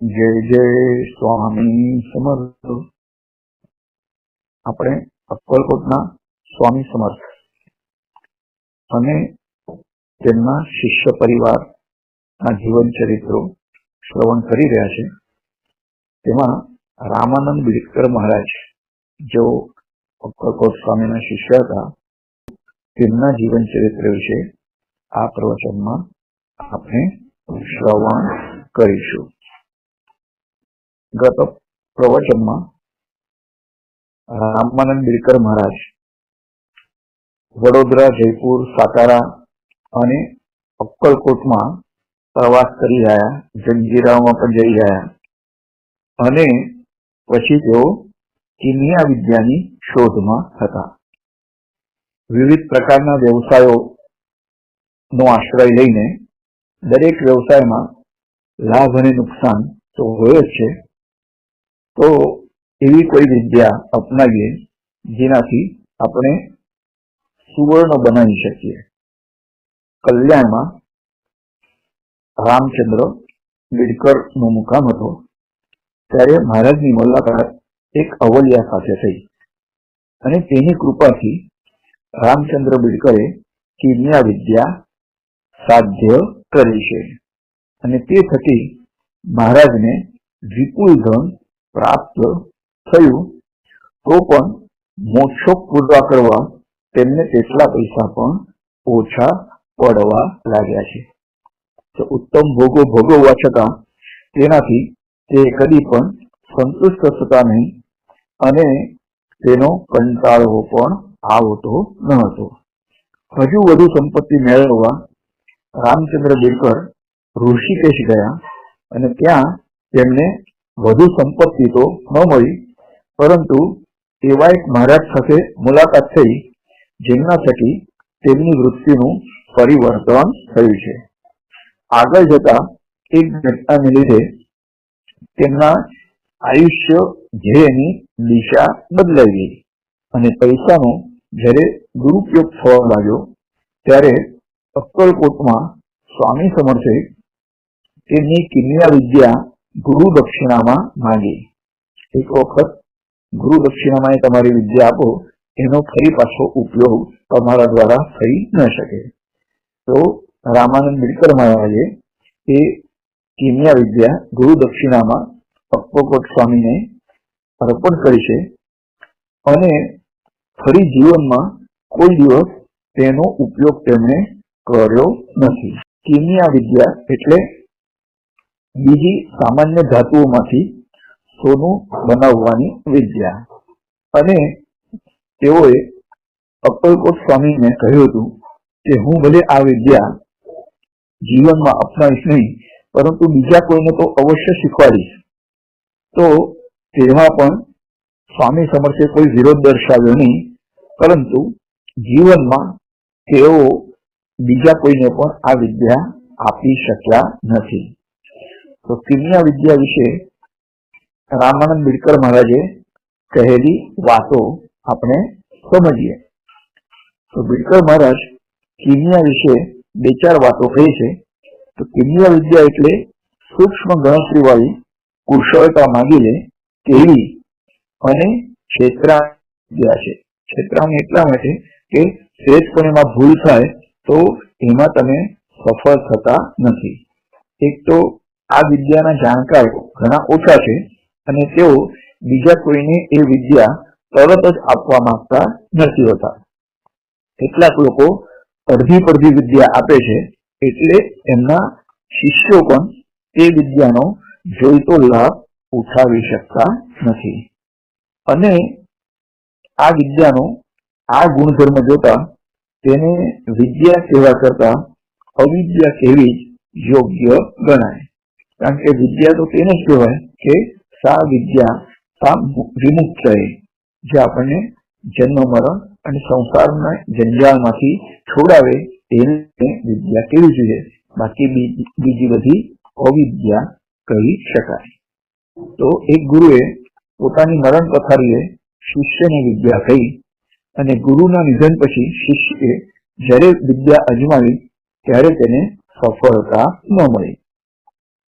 જય જય સ્વામી સમર્થ. આપણે અક્કલકોટના સ્વામી સમર્થ અને તેમના શિષ્ય પરિવારના જીવન ચરિત્રો શ્રવણ કરી રહ્યા છે. તેમાં રામાનંદ બિડકર મહારાજ, જેઓ અક્કલકોટ સ્વામીના શિષ્ય હતા, તેમના જીવન ચરિત્ર વિશે આ પ્રવચનમાં આપણે શ્રવણ કરીશું. ગત પ્રવચનમાં રામાનંદ બિલકર મહારાજ, વડોદરા, જયપુર, સાતારા અને અક્કલકોટમાં પ્રવાસ કરી રહ્યા, જંજીરામાં પણ જઈ રહ્યા અને પછી તેઓ કિમિયા વિદ્યાની શોધમાં હતા. વિવિધ પ્રકારના વ્યવસાયો નો આશ્રય લઈને દરેક વ્યવસાયમાં લાભ અને નુકસાન તો હોય જ છે તો એવી કોઈ વિદ્યા અપનાવીએ જેનાથી આપણે સુવર્ણ બનાવી શકીએ. કલ્યાણમાં રામચંદ્ર નો મુકામ હતો, ત્યારે મહારાજની મુલાકાત એક અવલિયા સાથે થઈ અને તેની કૃપાથી રામચંદ્ર બિડકરે કિમિયા વિદ્યા સાધ્ય કરી છે અને તે થકી મહારાજને વિપુલ ધન પ્રાપ્ત થયું, તો પણ મોક્ષો પૂરા કરવા તેમને તેટલા પૈસા પણ ઓછા પડવા લાગ્યા છે. તો ઉત્તમ ભોગો ભોગવવા છતાં તેનાથી તે કદી પણ સંતુષ્ટ થતા નહીં અને તેનો કંટાળવો પણ આવતો ન હતો હજુ વધુ સંપત્તિ મેળવવા રામચંદ્ર બેકર ઋષિકેશ ગયા અને ત્યાં તેમને વધુ સંપત્તિ તો ન મળી, પરંતુ એવા એક મહારાજ સાથે મુલાકાત થઈ, જેમના થકી તેમની વૃત્તિનું પરિવર્તન થયું છે. આગળ જતા એક ઘટનાને લીધે તેમના આયુષ્ય ધ્યેયની દિશા બદલાઈ ગઈ અને પૈસાનો જ્યારે દુરુપયોગ થવા લાગ્યો, ત્યારે અક્કલકોટમાં સ્વામી સમર્થે તેમની કિમિયા વિદ્યા ગુરુ દક્ષિણામાં માંગે. એક વખત ગુરુ દક્ષિણામાં તમારી વિદ્યા આપો, એનો ફરી પાછો ઉપયોગ તમારા દ્વારા થઈ ન શકે. તો રામાનંદ બિડકર મહારાજે એ કિમિયા વિદ્યા ગુરુ દક્ષિણામાં અક્કલકોટ સ્વામીને અર્પણ કરી છે અને ફરી જીવનમાં કોઈ દિવસ તેનો ઉપયોગ તેમણે કર્યો નથી. કિમિયા વિદ્યા એટલે બીજી સામાન્ય ધાતુઓમાંથી સોનું બનાવવાની વિદ્યા. અને તેઓએ અક્કલકોટ સ્વામીને કહ્યું હતું કે, હું ભલે આ વિદ્યા જીવનમાં અપનાવીશ નહીં, પરંતુ બીજા કોઈને તો અવશ્ય શીખવાડીશ. તો તેમાં પણ સ્વામી સમર્થે કોઈ વિરોધ દર્શાવ્યો નહીં, પરંતુ જીવનમાં તેઓ બીજા કોઈને પણ આ વિદ્યા આપી શક્યા નથી. તો કિમિયા વિદ્યા વિશે રામાનંદ બિડકર મહારાજે કહેલી વાતો આપણે સમજીએ. તો બિડકર મહારાજ કિમિયા વિશે બે ચાર વાતો કહી છે. તો કિમિયા વિદ્યા એટલે સૂક્ષ્મ ગણતરી વાળી કુશળતા માંગી લે તેવી અને ક્ષેત્રા વિદ્યા છે. ક્ષેત્રાની એટલા માટે કે એમાં ભૂલ થાય તો એમાં તમે સફળ થતા નથી. એક તો આ વિદ્યાના જાણકાર ઘણા ઓછા છે અને તેઓ બીજા કોઈને એ વિદ્યા તરત જ આપવા માંગતા નથી હોતા. કેટલાક લોકો અડધી પડધી વિદ્યા આપે છે એટલે એમના શિષ્યો પણ તે વિદ્યાનો જોઈતો લાભ ઉઠાવી શકતા નથી. અને આ વિદ્યાનો આ ગુણધર્મ જોતા તેને વિદ્યા સેવા કરતા અવિદ્યા કેવી જ યોગ્ય ગણાય. કારણ કે વિદ્યા તો તેને જ કહેવાય કે સા વિદ્યા સા વિમુક્ત જે આપણને જન્મ, મરણ અને સંસારના જંજાળમાંથી છોડાવે તેને વિદ્યા કેવી જોઈએ? બાકી બીજી બધી અવિદ્યા કહી શકાય. તો એક ગુરુએ પોતાની મરણ પથારીએ શિષ્યની વિદ્યા કહી અને ગુરુના નિધન પછી શિષ્યએ જ્યારે વિદ્યા અજમાવી, ત્યારે તેને સફળતા ન મળી.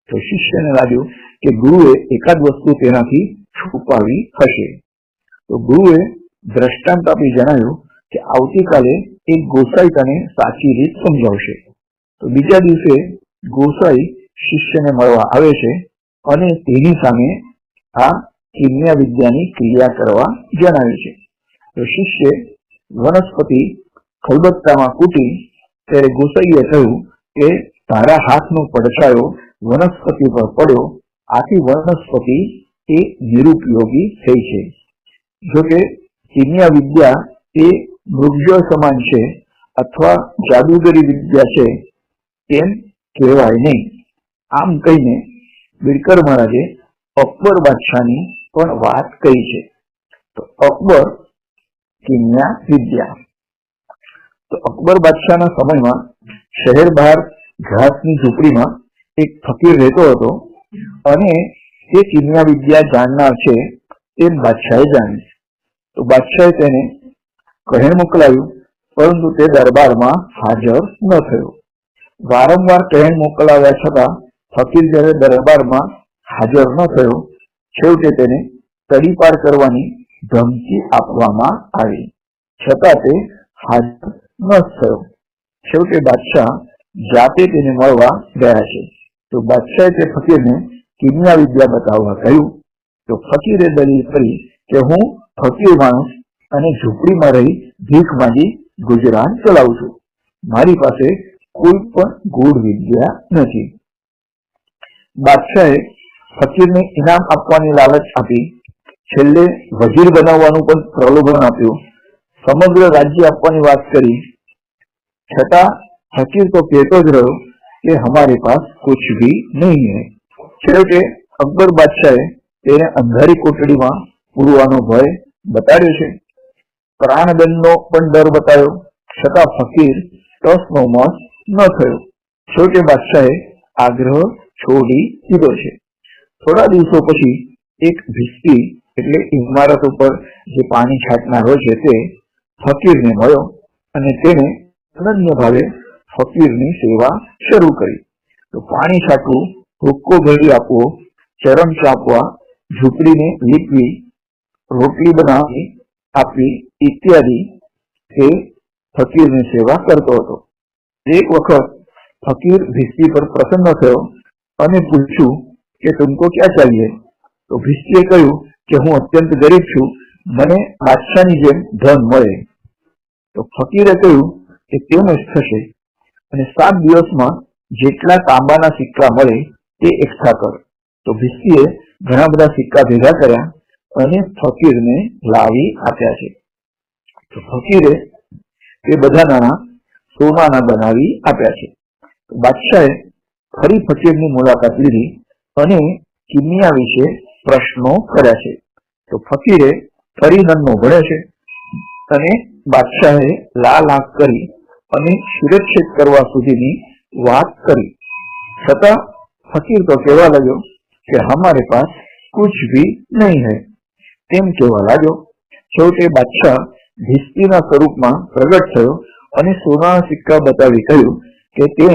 તો શિષ્યને લાગ્યું કે ગુરુએ એકાદ વસ્તુ તેનાથી છુપાવી હશે. તો ગુરુએ દ્રષ્ટાંત આપી જણાવ્યું કે આવતીકાલે એક ગોસાઈ તને સાચી રીત સમજાવશે. તો બીજા દિવસે ગોસાઈ શિષ્યને મળવા આવે છે અને તેની સામે આ કિમ્યા વિદ્યાની ક્રિયા કરવા જણાવે છે. તો શિષ્ય વનસ્પતિ ખલબત્તામાં કૂટી ત્યારે ગોસાઈએ કહ્યું કે તારા હાથનો પડછાયો વનસ્પતિ પર પડ્યો, આથી વનસ્પતિ એ નિરુપયોગી થઈ છે. જોકે કિમ્યા વિદ્યા એ મૃગજળ સમાન છે અથવા જાદુગરી વિદ્યા છે તેમ કહેવાય નહીં. આમ કહીને બિડકર મહારાજે અકબર બાદશાહની પણ વાત કહી છે. તો અકબર કિમ્યા વિદ્યા. તો અકબર બાદશાહના સમયમાં શહેર બહાર ઘાસની ઝૂંપડીમાં એક ફકીર રહેતો હતો અને તે કિમ્યા વિદ્યા જાણનાર છે, તે બાદશાહે જાણી. તો બાદશાહે તેને કહે મોકલાયું, પરંતુ તે દરબારમાં હાજર ન થયો. વારંવાર કહેણ મોકલાવ્યા છતાં ફકીર જ્યારે દરબારમાં હાજર ન થયો, છેવટે તેને તડીપાર કરવાની ધમકી આપવામાં આવી. છતાં તે હાજર ન થયો. છેવટે બાદશાહ જાતે તેને મળવા ગયા છે. તો બાદશાહે તે ફકીરને કિમિયા વિદ્યા બતાવવા કહ્યું, તો ફકીરે દલીલ કરી કે હું ફકીર માણસ અને ઝૂંપડીમાં રહી ભીખ માંગી ગુજરાન ચલાવું છું. મારી પાસે કોઈ પણ ગૂઢ વિદ્યા નથી. બાદશાહે ફકીરને ઇનામ આપવાની લાલચ આપી, છેલ્લે વજીર બનાવવાનું પણ પ્રલોભન આપ્યું. સમગ્ર રાજ્ય આપવાની વાત કરી. છતાં ફકીર તો કહેતો જ રહ્યો કે હમારે પાસ કુછ ભી નહીં હૈ. છેવટે અકબર બાદશાહે તેને અંધારી કોટડીમાં પૂરવાનો ભય બતાડ્યો છે. પ્રાણદંડનો પણ ડર બતાવ્યો છતાં ફકીર ટસનો મોસ ન થયો. છેવટે બાદશાહે આગ્રહ છોડી દીધો છે. થોડા દિવસો પછી એક ભીસ્તી એટલે ઇમારત ઉપર જે પાણી છાંટનાર હોય છે તે ફકીરને મળ્યો અને તેને અનન્ય ભાવે ફકીરની સેવા શરૂ કરી. તો પાણી છાંટવું હુક્કો ભેળી આપવો, ચરમ ચાપવા, ઝૂંપડીને લીપવી, રોટલી બનાવી આપવી ઇત્યાદિ એ ફકીરની સેવા કરતો હતો. એક વખત ફકીર ભીસ્તી પર પ્રસન્ન થયો અને પૂછ્યું કે તુમકો ક્યાં ચાલીએ તો ભીસ્તીએ કહ્યું કે, હું અત્યંત ગરીબ છું. મને બાદશાહની જેમ ધન મળે. તો ફકીરે કહ્યું કે, તેમ જ થશે. અને સાત દિવસમાં જેટલા તાંબાના સિક્કા મળે તે એકઠા કર. તો ભીસ્તીએ ઘણા બધા સિક્કા ભેગા કર્યા અને ફકીરને લાવી આપ્યા છે. તો ફકીરે તે બધા નાણાં સોનાના બનાવી આપ્યા છે. બાદશાહે ફરી ફકીરની મુલાકાત લીધી અને કિમિયા વિશે પ્રશ્નો કર્યા છે. તો ફકીરે ફરી નન્નો ભળ્યો છે અને બાદશાહે લાલ આંખ કરી અને શિરચ્છેદ કરવા સુધીની વાત કરી. છતાં ફકીર તો કહેવા લાગ્યો કે હમારે પાસ કુછ ભી નહીં હૈ. તેમ કહેવા લાગ્યો. છેવટે બાદશાહ ભીસ્તીના સ્વરૂપમાં પ્રગટ થયો અને સોનાના સિક્કા બતાવી કહ્યું કે તે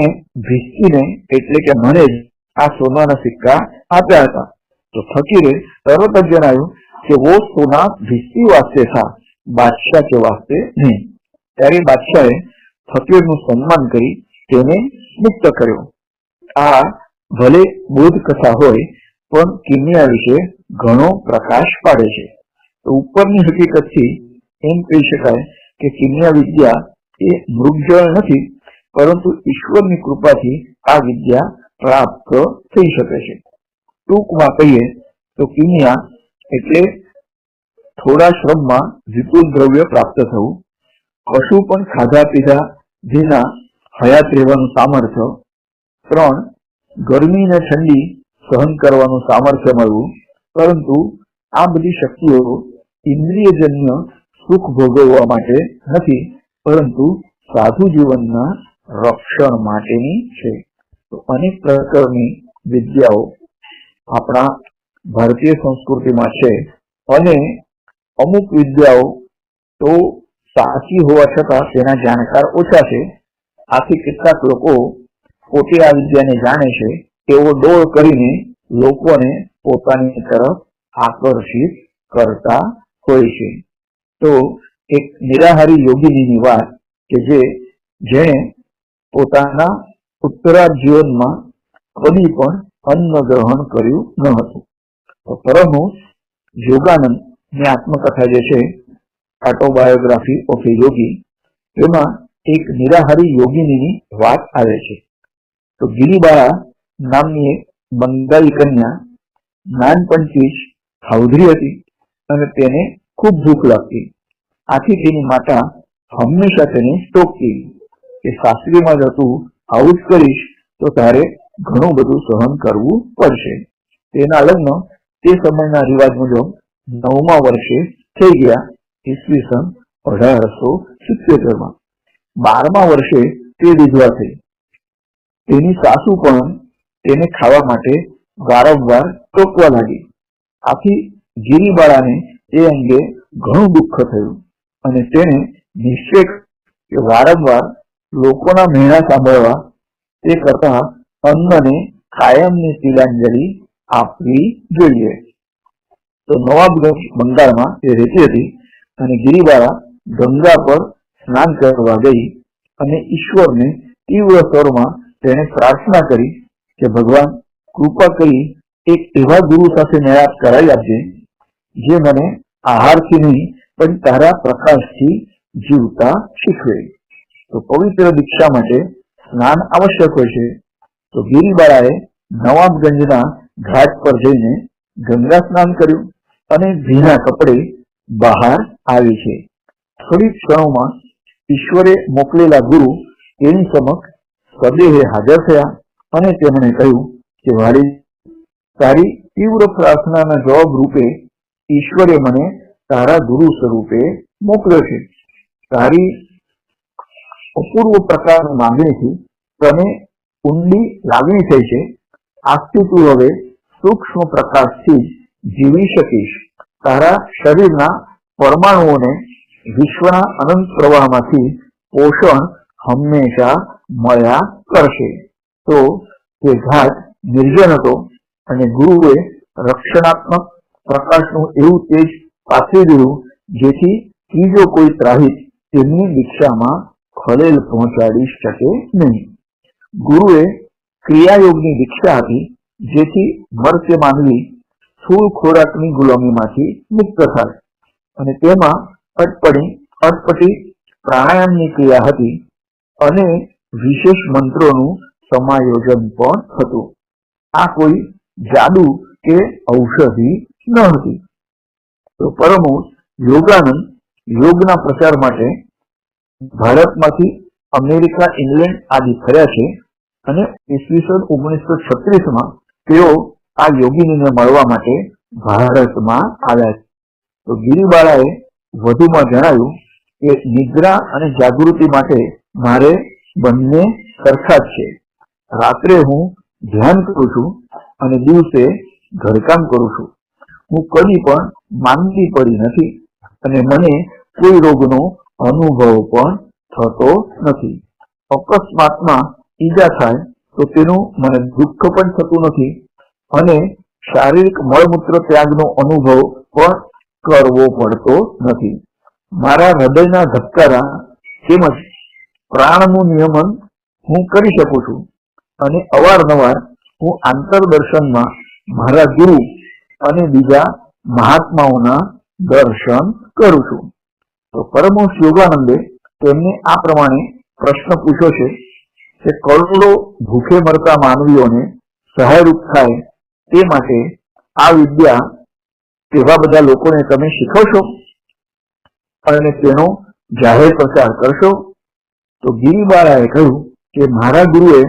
ભીસ્તીને એટલે કે મને જ આ સોનાના સિક્કા આપ્યા હતા. તો ફકીરે તરત જ જણાવ્યું કે વો સોના ભીસ્તી વાસ્તે થા, બાદશાહ કે વાસ્તે નહીં. ત્યારે બાદશાહે ફકીરનું સન્માન કરી તેને મુક્ત કર્યો. આ ભલે બોધ કથા હોય, પણ કિન્યા વિશે ઘણો પ્રકાશ પાડે છે. તો ઉપરની હકીકતથી એમ કહી શકાય કે કિન્યા વિદ્યા એ મૃગજળ નથી, પરંતુ ઈશ્વરની કૃપાથી આ વિદ્યા પ્રાપ્ત થઈ શકે છે. ટૂંકમાં કહીએ તો કિન્યા એટલે થોડા શ્રમમાં વિપુલ દ્રવ્ય પ્રાપ્ત થવું. કશું પણ ખાધા પીધા જેના હયાત રહેવાનું સામર્થ્ય. ત્રણ, ગરમી ને ઠંડી સહન કરવાનું સામર્થ્ય મળવું. પરંતુ આ બધી શક્તિઓ ઇન્દ્રિયજન્ય સુખ ભોગવવા માટે નથી, પરંતુ સાધુ જીવનના રક્ષણ માટેની છે. તો અનેક પ્રકારની વિદ્યાઓ આપણા ભારતીય સંસ્કૃતિમાં છે. અને અમુક વિદ્યાઓ તો સાચી હોવા છતાં તેના જાણકાર ઓછા છે. આથી કેટલાક લોકો પોતે આ વિદ્યાને જાણે છે, તેઓ ડોળ કરીને લોકોને પોતાની તરફ આકર્ષિત કરતા હોય છે. તો એક નિરાહારી યોગીની વાત કે જે જેણે પોતાના ઉત્તરા જીવનમાં કદી પણ અન્ન ગ્રહણ કર્યું ન હતું. તો પરમહંસ યોગાનંદની આત્મકથા જે છે ઓટોબાયોગ્રાફી ઓફ એ યોગી એમાં એક નિરાહારી યોગીની વાત આવે છે. તો ગિરિબાળા નામની એક બંગાળી કન્યા નાનપણથી જ હાવધરી હતી અને તેને ખૂબ ભૂખ લાગતી. આથી તેની માતા હંમેશા તેને ટોકતી કે સાસરીમાં જતું આવું જ કરીશ, તો તારે ઘણું બધું સહન કરવું પડશે. તેના લગ્ન તે સમયના રિવાજ મુજબ નવમા વર્ષે થઈ ગયા. ઈસવીસન અઢારસો સિત્તેરમાં બારમા વર્ષે તે વિધવા થઈ. તેની સાસુ પણ તેને ખાવા માટે વારંવાર ટોકવા લાગી. આથી ગિરિબાળાને એ અંગે ઘણું દુઃખ થયું અને તેને નિશ્ચય કે વારંવાર લોકોના મહેણા સાંભળવા તે કરતા અન્નને કાયમની તિલાંજલિ આપવી જોઈએ. તો નવાબગંજ બંગાળમાં તે રહેતી હતી અને ગિરિબાળા ગંગા પર સ્નાન કરવા ગઈ અને ઈશ્વરને તીવ્ર સ્વરમાં તેણે પ્રાર્થના કરી કે ભગવાન કૃપા કરી એક એવા ગુરુ સાથે મેળાપ કરાવી આપજે, જે મને આહારથી નહીં, પણ તારા પ્રકાશથી જીવતા શીખવે. તો પવિત્ર દીક્ષા માટે સ્નાન આવશ્યક હોય છે. તો ગિરિબાળાએ નવાબગંજના ઘાટ પર જઈને ગંગા સ્નાન કર્યું અને ભીના કપડે બહાર આવી છે. થોડી ક્ષણોમાં ઈશ્વરે મોકલેલા ગુરુ એની સમક્ષ સદેહે હાજર થયા અને તેમણે કહ્યું કે વાળી તારી તીવ્ર પ્રાર્થનાના જવાબ રૂપે ઈશ્વરે મને તારા ગુરુ સ્વરૂપે મોકલ્યો છે. તારી અપૂર્વ પ્રકારની માંગણીથી તને ઊંડી લાગણી થઈ છે. આજથી તું હવે સૂક્ષ્મ પ્રકાશથી જીવી શકીશ. તારા શરીરના પરમાણુઓને વિશ્વના અનંત પ્રવાહમાંથી પોષણ હંમેશા મળ્યા કરશે. તો તે ઘાટ નિર્જન હતો અને ગુરુએ રક્ષણાત્મક પ્રકાશનું એવું તેજ પાથરી દીધું જેથી ત્રીજો કોઈ ત્રાહિત તેમની દીક્ષામાં ખલેલ પહોંચાડી શકે નહીં. ગુરુએ ક્રિયાયોગની દીક્ષા આપી જેથી મર્ત્ય માનવી સ્થૂળ ખોરાકની ગુલામીમાંથી મુક્ત થાય અને તેમાં અટપટી અટપટી પ્રાણાયામની ક્રિયા હતી અને વિશેષ મંત્રોનું સમાયોજન પણ હતું. આ કોઈ જાદુ કે ઔષધિ ન હતી. તો પરમહંસ યોગાનંદ યોગના પ્રચાર માટે ભારતમાંથી અમેરિકા, ઇંગ્લેન્ડ આદિ ફર્યા છે અને ઈસવીસન ઓગણીસો છત્રીસમાં તેઓ આ યોગીનીને મળવા માટે ભારતમાં આવ્યા છે. તો ગિરિબાળાએ વધુમાં જણાવ્યું કે નિદ્રા અને જાગૃતિ માટે મારે બંને સરખા જ છે. રાત્રે હું ધ્યાન કરું છું અને દિવસે ઘરકામ કરું છું. હું કદી પણ માંદી પડી નથી અને મને કોઈ રોગનો અનુભવ પણ થતો નથી. અકસ્માતમાં ઈજા થાય તો તેનું મને દુઃખ પણ થતું નથી અને શારીરિક મળમૂત્ર ત્યાગનો અનુભવ પણ કરવો પડતો નથી. મારા હૃદયના ધબકારા તેમજ પ્રાણનું નિયમન હું કરી શકું છું અને અવારનવાર હું આંતરદર્શનમાં મારા ગુરુ અને બીજા મહાત્માઓના દર્શન કરું છું. તો પરમહંસ યોગાનંદે તેમને આ પ્રમાણે પ્રશ્ન પૂછ્યો છે કે કરોડો ભૂખે મરતા માનવીઓને સહાયરૂપ થાય તે માટે આ વિદ્યા તેવા બધા લોકોને તમે શીખવશો અને તેનો જાહેર પ્રચાર કરશો. તો ગિરિબાળાએ કહ્યું કે મારા ગુરુએ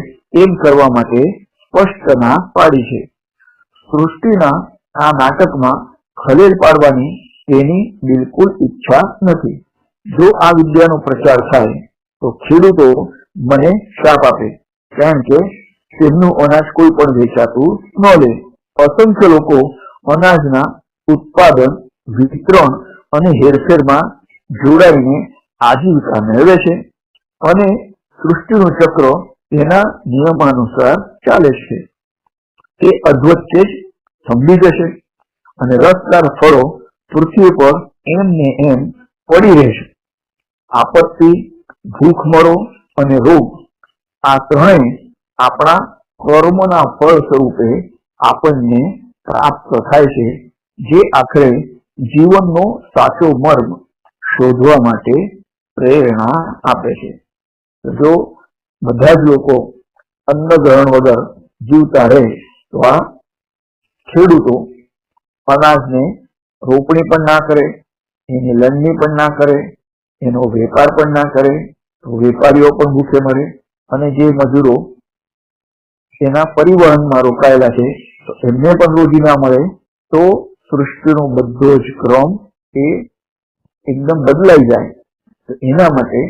એમ કરવા માટે સ્પષ્ટ ના પાડી છે. સૃષ્ટિના આ નાટકમાં ખલેલ પાડવાની તેની બિલકુલ ઈચ્છા નથી. જો આ વિદ્યાનો પ્રચાર થાય, તો ખેડૂતો મને શાપ આપે, કારણ કે તેમનું અનાજ કોઈ પણ વેચાતું ન લે. અસંખ્ય લોકો અનાજના ઉત્પાદન, વિતરણ અને હેરફેરમાં જોડાઈને આજીવિકા મેળવે છે અને સૃષ્ટિનું ચક્ર તેના નિયમાનુસાર ચાલે છે. તે અધવચ્ચે જ થંભી જશે અને રસદાર ફળો પૃથ્વી પર એમ ને એમ પડી રહેશે. આપત્તિ, ભૂખમરો અને રોગ આ ત્રણેય આપણા કર્મના ફળ સ્વરૂપે આપણને પ્રાપ્ત થાય છે, જે આખરે જીવનનો સાચો મર્મ શોધવા માટે પ્રેરણા આપે છે. જો બધા જ લોકો અન્ન ગ્રહણ વગર જીવતા રહે, તો આ ખેડૂતો અનાજને રોપણી પણ ના કરે, એની લણણી પણ ના કરે, એનો વેપાર પણ ના કરે, તો વેપારીઓ પણ ભૂખે મરે અને જે મજૂરો એના પરિવહનમાં રોકાયેલા છે, તો એમને પણ રોજી ના મળે, તો સૃષ્ટિનો બધો જ ક્રમ એ એકદમ બદલાઈ જાય. તો એના માટે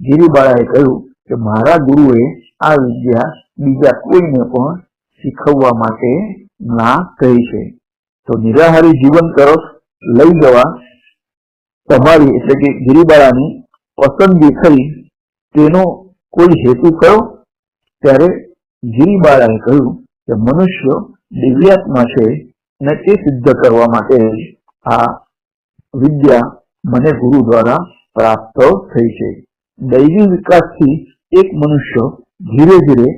ગિરિબાળાએ કહ્યું કે મારા ગુરુએ આ વિદ્યા બીજા કોઈને પણ શીખવવા માટે ના કહી છે. તો નિરાહારી જીવન તરફ લઈ જવા તમારી એટલે કે ગિરિબાળાની પસંદગી થઈ, તેનો કોઈ હેતુ કયો ત્યારે ગિરિબાળાએ કહ્યું કે મનુષ્ય દિવ્યાત્મા છે અને તે સિદ્ધ કરવા માટે આ વિદ્યા મને ગુરુ દ્વારા પ્રાપ્ત થઈ છે. દૈવી વિકાસથી એક મનુષ્ય ધીરે ધીરે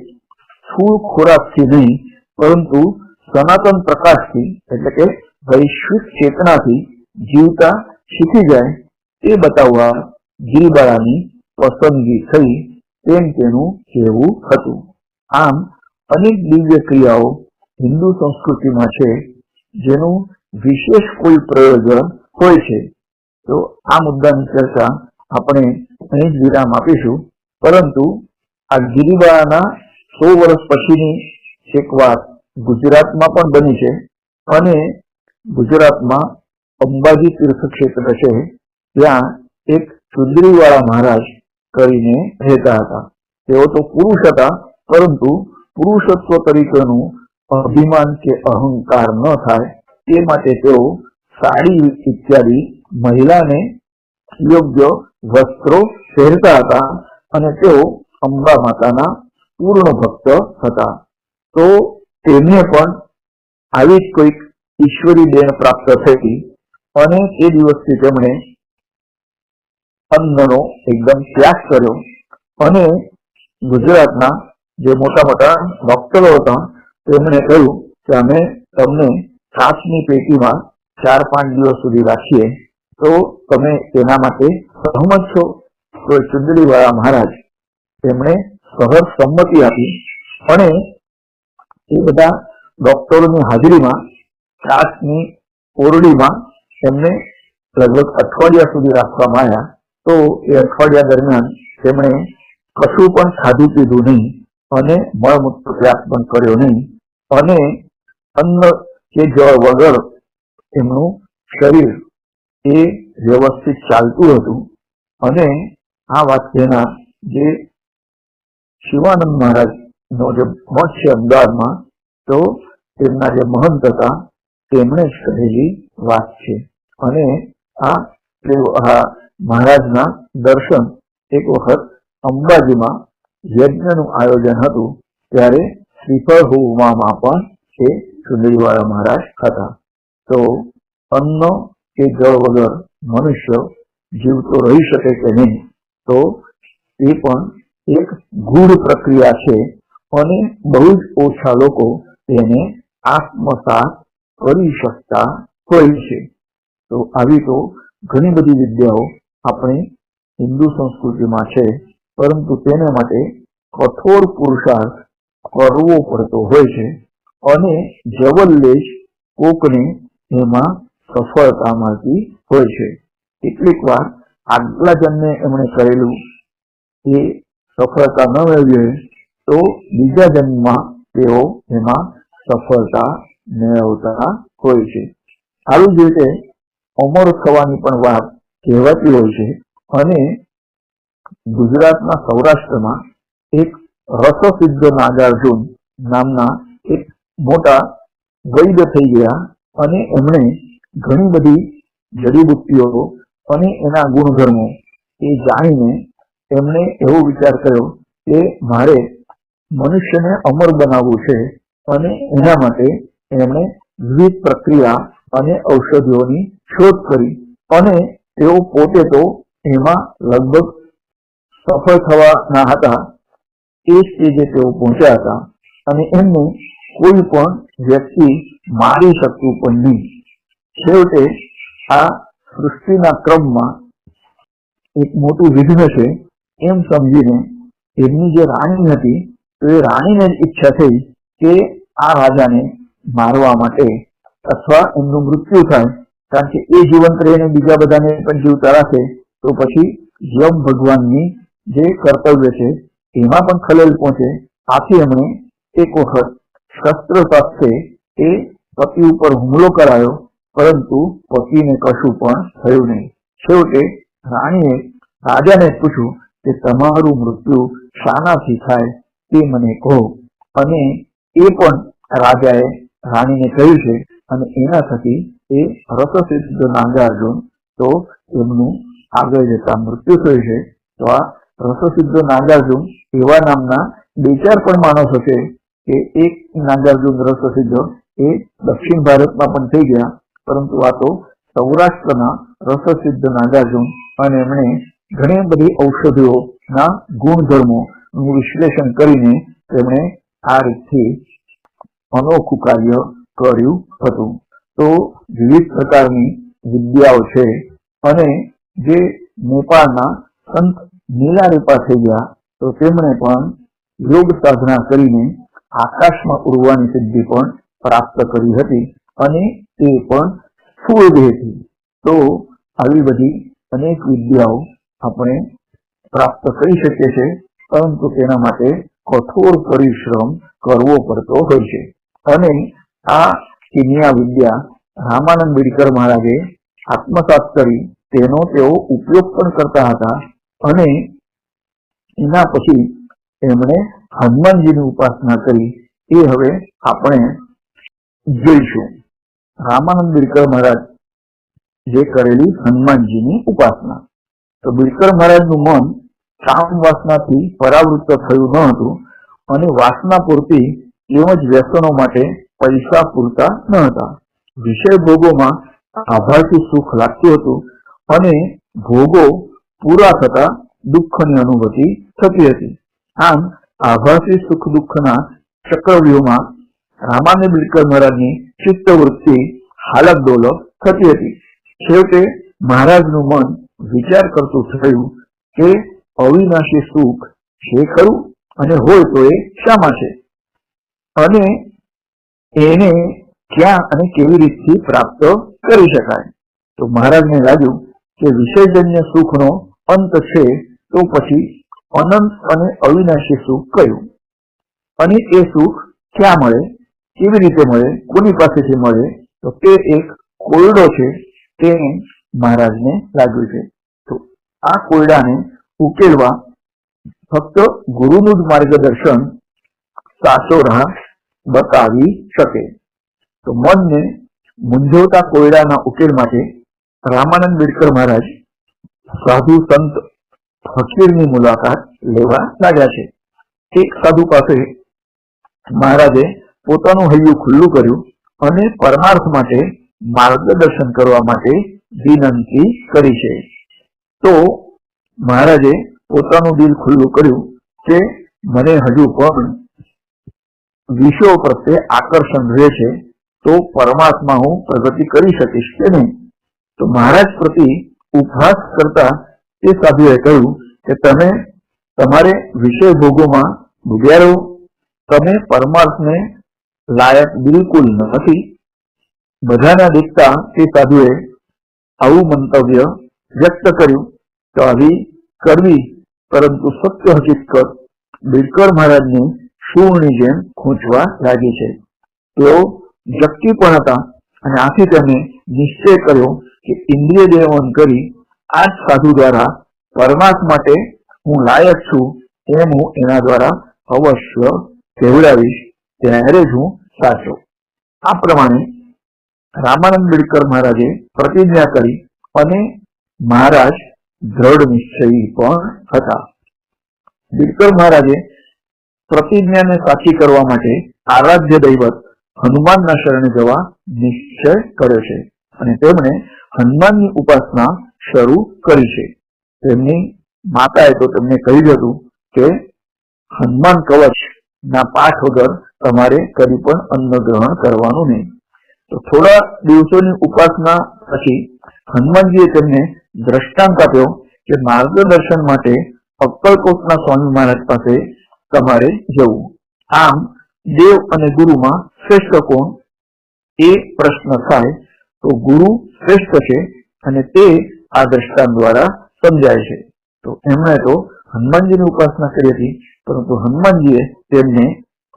સ્થૂળ ખોરાકથી નહીં, પરંતુ સનાતન પ્રકાશથી, એટલે કે વૈશ્વિક ચેતનાથી જીવતા શીખી જાય તે બતાવવા ગિરિબાળાની પસંદગી થઈ તેમ તેનું કહેવું હતું. આમ, અનેક દિવ્ય ક્રિયાઓ હિન્દુ સંસ્કૃતિમાં છે, જેનું વિશેષ કોઈ પ્રયોજન હોય છે. તો આ મુદ્દાની ચર્ચા આપણે અહીં જ વિરામ આપીશું. પરંતુ આ ગિરિબાળાના સો વર્ષ પછીની એક વાત ગુજરાતમાં પણ બની છે અને ગુજરાતમાં અંબાજી તીર્થ ક્ષેત્ર છે, ત્યાં એક સુંદરીવાળા મહારાજ કરીને રહેતા હતા. તેઓ તો પુરુષ હતા પરંતુ પુરુષત્વ તરીકેનું અભિમાન કે અહંકાર ન થાય, તે માટે તેઓ સાડી ઇત્યાદિ મહિલાને યોગ્ય વસ્ત્રો પહેરતા હતા અને તેઓ અંબા માતાના પૂર્ણ ભક્ત હતા. તો તેમને પણ આવી જ કોઈક ઈશ્વરી દેન પ્રાપ્ત થઈ અને એ દિવસથી તેમણે અન્નનો એકદમ ત્યાગ કર્યો અને ગુજરાતના જે મોટા મોટા ડોક્ટરો હતા, તેમણે કહ્યું કે અમે તમને છાસની પેટીમાં ચાર પાંચ દિવસ સુધી રાખીએ. તો તમે તેના માટે સહમત છો? તો ચુંદડીવાળા મહારાજ, તેમણે સહજ સંમતિ આપી અને એ બધા ડોક્ટરોની હાજરીમાં છાસની ઓરડીમાં એમને લગભગ અઠવાડિયા સુધી રાખવામાં આવ્યા. તો એ અઠવાડિયા દરમિયાન તેમણે કશું પણ ખાધું પીધું નહીં. અને મળમૂત્ર ત્યાગ પણ કર્યો નહીં. અને અન્ન કે જળ વગર એમનું શરીર એ વ્યવસ્થિત ચાલતું હતું. અને આ વાત જે શિવાનંદ મહારાજ નો જે મઠ છે અમદાવાદમાં, તો તેમના જે મહંત હતા, તેમણે જ કહેલી વાત છે. અને આ મહારાજના દર્શન એક વખત અંબાજીમાં યજ્ઞનું આયોજન હતું ત્યારે શ્રીફળ હોવામાં પણ એ સુંદરીવાળા મહારાજ હતા. તો અન્ન કે જળ વગર મનુષ્ય જીવતો રહી શકે કે નહીં, તો એ પણ એક ગૂઢ પ્રક્રિયા છે અને બહુ જ ઓછા લોકો તેને આત્મસાત કરી શકતા હોય છે. તો આવી તો ઘણી બધી વિદ્યાઓ આપણી હિન્દુ સંસ્કૃતિમાં છે. પરંતુ તેને માટે કઠોર પુરુષાર્થ કરવો પડતો હોય છે અને જવલ્લેશ કોકને એમાં સફળતા મળતી હોય છે. કેટલીક વાર આગલા જન્મે એમણે કરેલું એ સફળતા ન મેળવી તો બીજા જન્મમાં તેઓ એમાં સફળતા મેળવતા હોય છે. આવી જ રીતે અમર થવાની પણ વાત કહેવાતી હોય છે અને ગુજરાતના સૌરાષ્ટ્રમાં એક રસસિદ્ધ નાગાર્જુન નામના એક મોટા વૈદ થઈ ગયા અને એમણે ઘણી બધી જડીબુટ્ટીઓ અને એના ગુણધર્મો એ જાણીને એમણે એવો વિચાર કર્યો કે મારે મનુષ્યને અમર બનાવવું છે અને એના માટે એમણે વિવિધ પ્રક્રિયા અને ઔષધિઓની શોધ કરી અને તેઓ પોતે તો એમાં લગભગ સફળ થવાના હતા. એ સ્ટેજે તેઓ પહોંચ્યા હતા અને એમને કોઈ પણ વ્યક્તિ મારી શકતું પણ નહીં. છેવટે આ સૃષ્ટિના ક્રમમાં એક મોટું વિઘ્ન છે એમ સમજીને એમની જે રાણી હતી, તો એ રાણીને જ ઈચ્છા થઈ કે આ રાજાને મારવા માટે અથવા એમનું મૃત્યુ થાય, કારણ કે એ જીવંત રહીને બીજા બધાને પણ જીવતા રાખે, તો પછી યમ ભગવાનની જે કર્તવ્ય છે, એમાં પણ ખલેલ પહોંચે, આથી એમણે એક વખત શસ્ત્ર સાથે એ પતિ ઉપર હુમલો કરાયો, પરંતુ પતિને કશું પણ થયું નહીં. છેવટે રાણીએ રાજાને પૂછ્યું કે, તમારું મૃત્યુ શાનાથી થાય તે મને કહો. અને એ પણ રાજાએ રાણીને કહ્યું છે, અને એના થકી એ રસસિદ્ધ નાગાર્જુન તો એમનું આગળ જતા મૃત્યુ થયું છે. તો આ રસસિદ્ધ નાગાર્જુન એવા નામના બે ચાર પણ માણસો છે કે એક નાગાર્જુન રસસિદ્ધ એ દક્ષિણ ભારતમાં પણ થઈ ગયા, પરંતુ આ તો સૌરાષ્ટ્રના રસસિદ્ધ નાગાર્જુન અને એમણે ઘણી બધી ઔષધિઓના ગુણધર્મોનું વિશ્લેષણ કરીને તેમણે આ રીતથી અનોખું કાર્ય કર્યું હતું. તો વિવિધ પ્રકારની વિદ્યાઓ છે અને જે નેપાળના સંત નીલારેપા પાસે ગયા તો તેમણે પણ યોગ સાધના કરીને આકાશમાં ઉડવાની સિદ્ધિ પણ પ્રાપ્ત કરી હતી અને તે પણ દેહથી તો આવી બધી અનેક વિદ્યાઓ આપણે પ્રાપ્ત કરી શકીએ છીએ, પરંતુ તેના માટે કઠોર પરિશ્રમ કરવો પડતો હોય છે. અને આ કિન્યા વિદ્યા રામાનંદ બિડકર મહારાજે આત્મસાત કરી, તેનો તેઓ ઉપયોગ પણ કરતા હતા અને એના પછી એમણે હનુમાનજીની ઉપાસના કરી. એ હવે આપણે જોઈશું. રામાનંદ બિરકર મહારાજ જે કરેલી હનુમાનજીની ઉપાસના. તો બિરકર મહારાજનું મન કામ વાસનાથી પરાવૃત્ત થયું ન હતું અને વાસના પૂરતી તેમજ વ્યસનો માટે પૈસા પૂરતા ન હતા. વિષય ભોગોમાં આભારથી સુખ લાગતું હતું અને ભોગો પૂરા થતા દુઃખની અનુભૂતિ થતી હતી. આમ, આભાસી સુખ દુઃખના ચક્રવ્યૂહમાં રામાનંદ બિલકર મહારાજની ચિત્તવૃત્તિ હાલક ડોલક થતી હતી. છેવટે મહારાજનું મન વિચાર કરતું થયું કે અવિનાશી સુખ છે ખરું અને હોય તો એ શામાં છે. અને એને ક્યાં અને કેવી રીતથી પ્રાપ્ત કરી શકાય? તો મહારાજને લાગ્યું કે વિષયજન્ય સુખનો અંત છે તો પછી અનંત અને અવિનાશી સુખ કયું? અને એ સુખ ક્યાં મળે? કેવી રીતે મળે? કોની પાસેથી મળે? તો તે એક કોયડો છે તે મહારાજને લાગ્યું છે. તો આ કોયડાને ઉકેલવા ફક્ત ગુરુનું જ માર્ગદર્શન સાચો રાહ બતાવી શકે. તો મનને મૂંઝવતા કોયડાના ઉકેલ માટે રામાનંદ બિડકર મહારાજ સાધુ સંત ફકીરની મુલાકાત લેવા લાગ્યા છે. એક સાધુ પાસે મહારાજે પોતાનું હૈયું ખુલ્લું કર્યું અને પરમાર્થ માટે માર્ગદર્શન કરવા માટે વિનંતી કરી છે. તો મહારાજે પોતાનું દિલ ખુલ્લું કર્યું કે મને હજુ પણ વિષયો પ્રત્યે આકર્ષણ રહે છે, તો પરમાત્મા હું પ્રગતિ કરી શકીશ કે નહીં? તો મહારાજ પ્રતિ ઉપહાસ કરતા તે સાધુએ કહ્યું કે તમે તમારે વિષય ભોગોમાં ભૂગ્યા રહો. તમે પરમાર્થને લાયક બિલકુલ નથી. બધાના દેખતા તે સાધુએ આવું મંતવ્ય વ્યક્ત કર્યું. તો આવી કરવી પરંતુ સત્ય હકીકત બિરકર મહારાજની શૂળની જેમ ખૂંચવા લાગી છે. તેઓ જક્કી પણ હતા અને આથી તેમણે નિશ્ચય કર્યો કે ઇન્દ્રિય દેવન કરી આ જ સાધુ દ્વારા પરમાત્મા માટે હું લાયક છું એમ હું એના દ્વારા અવશ્ય કેવડાવીશ ત્યારે જ હું સાચો. આ પ્રમાણે રામાનંદ બિડકર મહારાજે પ્રતિજ્ઞા કરી અને મહારાજ દ્રઢ નિશ્ચયી પણ હતા. બિડકર મહારાજે પ્રતિજ્ઞાને સાચી કરવા માટે આરાધ્ય દૈવત હનુમાનના શરણે જવા નિશ્ચય કર્યો છે અને તેમણે હનુમાનની ઉપાસના શરૂ કરી છે. તેમની માતાએ તો તેમને કહ્યું હતું કે, હનુમાન કવચ ના પાઠ વગર તમારે કદી પણ અન્ન ગ્રહણ કરવાનું નહીં. તો થોડા દિવસોની ઉપાસના પછી હનુમાનજીએ તેમને દ્રષ્ટાંત આપ્યો કે માર્ગદર્શન માટે અક્કલકોટના સ્વામી મહારાજ પાસે તમારે જવું. આમ દેવ અને ગુરુમાં શ્રેષ્ઠ કોણ? એ પ્રશ્ન થાય તો ગુરુ શ્રેષ્ઠ છે અને તે આ દ્રષ્ટાંત દ્વારા સમજાય છે. તો એમણે તો હનુમાનજીની ઉપાસના કરી હતી, પરંતુ હનુમાનજીએ તેમને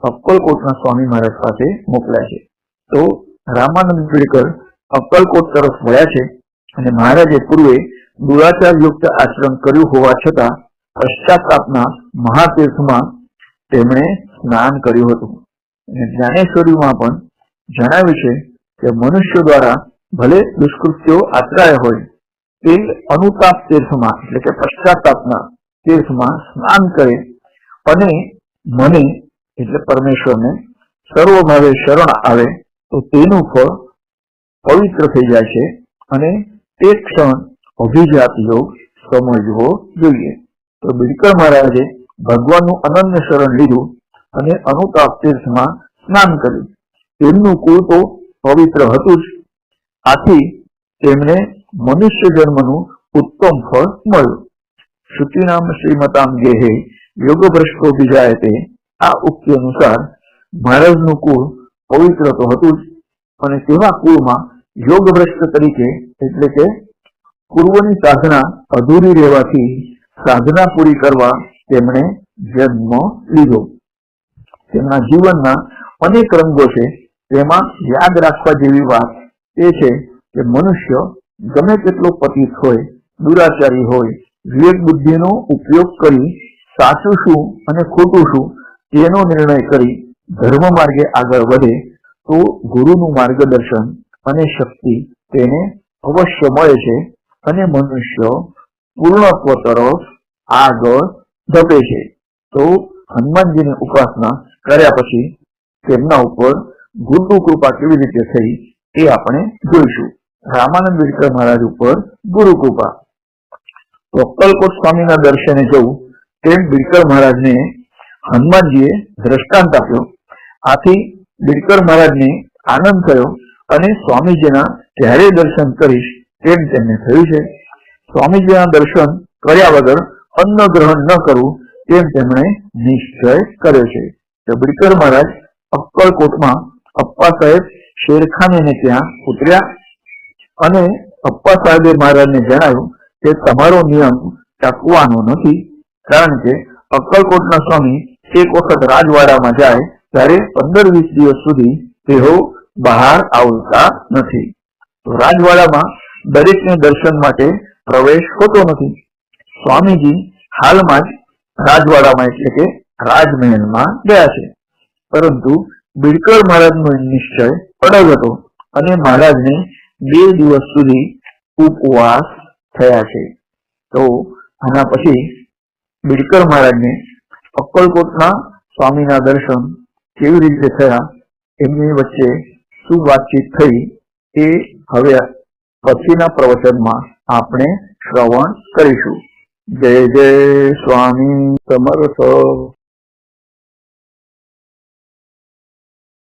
અક્કલકોટના સ્વામી મહારાજ પાસે મોકલ્યા છે. તો રામાનંદ પીડકર અક્કલકોટ તરફ વળ્યા છે અને મહારાજે પૂર્વે દુરાચાર યુક્ત આચરણ કર્યું હોવા છતાં પશ્ચાતાપના મહાતીર્થમાં તેમણે સ્નાન કર્યું હતું. અને જ્ઞાનેશ્વરીમાં પણ જણાવ્યું છે કે મનુષ્ય દ્વારા ભલે દુષ્કૃત્યો આચરાય હોય તે અનુતાપ તીર્થમાં, એટલે કે પશ્ચાતાપના તીર્થમાં સ્નાન કરે અને મને, એટલે પરમેશ્વરને, સર્વભાવે શરણ આવે, તો તેનું ફળ પવિત્ર થઈ જાય છે અને તે ક્ષણ અભિજાત યોગ સમજવો જોઈએ. તો બિડકર મહારાજે ભગવાનનું અનન્ય શરણ લીધું અને અનુતાપ તીર્થમાં સ્નાન કર્યું. તેમનું કુળ તો પવિત્ર હતું જ. આથી તેમને મનુષ્ય જન્મનું ઉત્તમ ફળ મળ્યું. શ્રુતિનામ શ્રીમતામ ગેહે યોગ ભ્રષ્ટો બીજાય તે આ ઉક્તિ અનુસાર મહારાજનું કુળ પવિત્ર તો હતું જ, અને તેવા કુળમાં યોગ ભ્રષ્ટ તરીકે, એટલે કે પૂર્વની સાધના અધૂરી રહેવાથી સાધના પૂરી કરવા તેમણે જન્મ લીધો. તેમના જીવનના અનેક રંગો છે, તેમાં યાદ રાખવા જેવી વાત એ છે કે મનુષ્ય ગમે તેટલો પતિત હોય, દુરાચારી હોય વિવેક બુદ્ધિનો ઉપયોગ કરી સાચું શું અને ખોટું શું તેનો નિર્ણય કરી ધર્મ માર્ગે આગળ વધે, તો ગુરુનું માર્ગદર્શન અને શક્તિ તેને અવશ્ય મળે છે અને મનુષ્ય પૂર્ણત્વ તરફ આગળ ધપે છે. તો હનુમાનજીની ઉપાસના કર્યા પછી તેમના ઉપર ગુરુ કૃપા કેવી રીતે થઈ એ આપણે જોઈશું. રામાનંદ વિડકર મહારાજ ઉપર ગુરુકૃપા તો અક્કલકોટ સ્વામીના દર્શને જવું તેમ બિડકર મહારાજને હનુમાનજીએ દ્રષ્ટાંત આપ્યો. આથી બિડકર મહારાજને આનંદ થયો અને સ્વામીજીના ક્યારે દર્શન કરીશ તેમ તેમને થયું છે. સ્વામીજીના દર્શન કર્યા વગર અન્ન ગ્રહણ ન કરવું તેમ તેમણે નિશ્ચય કર્યો છે. તો બિડકર મહારાજ અક્કલકોટમાં અપ્પા સાહેબ શેરખાને ત્યાં ઉતર્યા અને અપ્પા સાહેબે મહારાજને જણાવ્યું કે તમારો નિયમ ટકવાનો નથી, કારણ કે અક્કલકોટના સ્વામી એક વખત રાજવાડામાં જાય ત્યારે પંદર વીસ દિવસ સુધી તેઓ બહાર આવતા નથી. તો રાજવાડામાં દરેકને દર્શન માટે પ્રવેશ હોતો નથી. સ્વામીજી હાલમાં જ રાજવાડામાં એટલે કે રાજમહેલમાં ગયા છે. પરંતુ બિડકર મહારાજનો નિશ્ચય અડગ હતો અને મહારાજને બે દિવસ સુધી ઉપવાસ થયા છે. તો આના પછી બિડકર મહારાજને અક્કલકોટના સ્વામીના દર્શન કેવી રીતે થયા એમની વચ્ચે શું વાતચીત થઈ એ હવે પછીના પ્રવચનમાં આપણે શ્રવણ કરીશું. જય જય સ્વામી, સમર્થ.